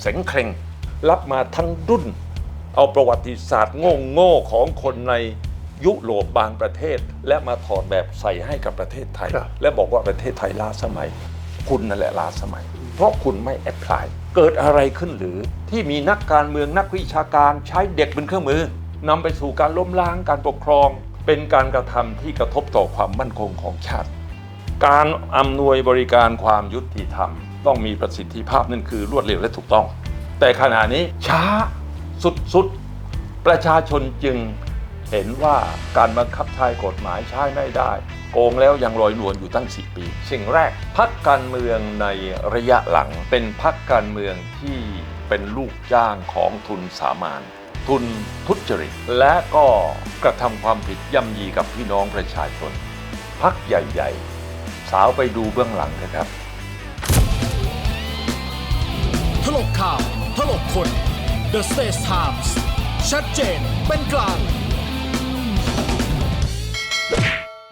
เสงเคร่งรับมาทั้งรุ่น เอาประวัติศาสตร์โง่ๆของคนในยุโรปบางประเทศ และมาถอดแบบใส่ให้กับประเทศไทย ครับ และบอกว่าประเทศไทยล้าสมัย คุณนั่นแหละล้าสมัย เพราะคุณไม่แอพพลาย เกิดอะไรขึ้นหรือที่มีนักการเมืองนักวิชาการใช้เด็กเป็นเครื่องมือนำไปสู่การล้มล้างการปกครอง เป็นการกระทำที่กระทบต่อความมั่นคงของชาติ การอำนวยบริการความยุติธรรม ต้องมีประสิทธิภาพนั่นคือรวดเร็วและถูกต้อง แต่ขณะนี้ช้าสุดๆ ประชาชนจึงเห็นว่าการบังคับใช้กฎหมายใช้ไม่ได้ โกงแล้วยังลอยนวลอยู่ตั้ง 10 ปี สิ่งแรกพักการเมืองในระยะหลังเป็นพักการเมืองที่เป็นลูกจ้างของทุนสามานทุนทุจริต และก็กระทำความผิดย่ำยีกับพี่น้องประชาชนพักใหญ่ ๆ สาวไปดูเบื้องหลังนะครับ ถลกข่าว ถลกคน The Stage Times ชัดเจนเป็นกลาง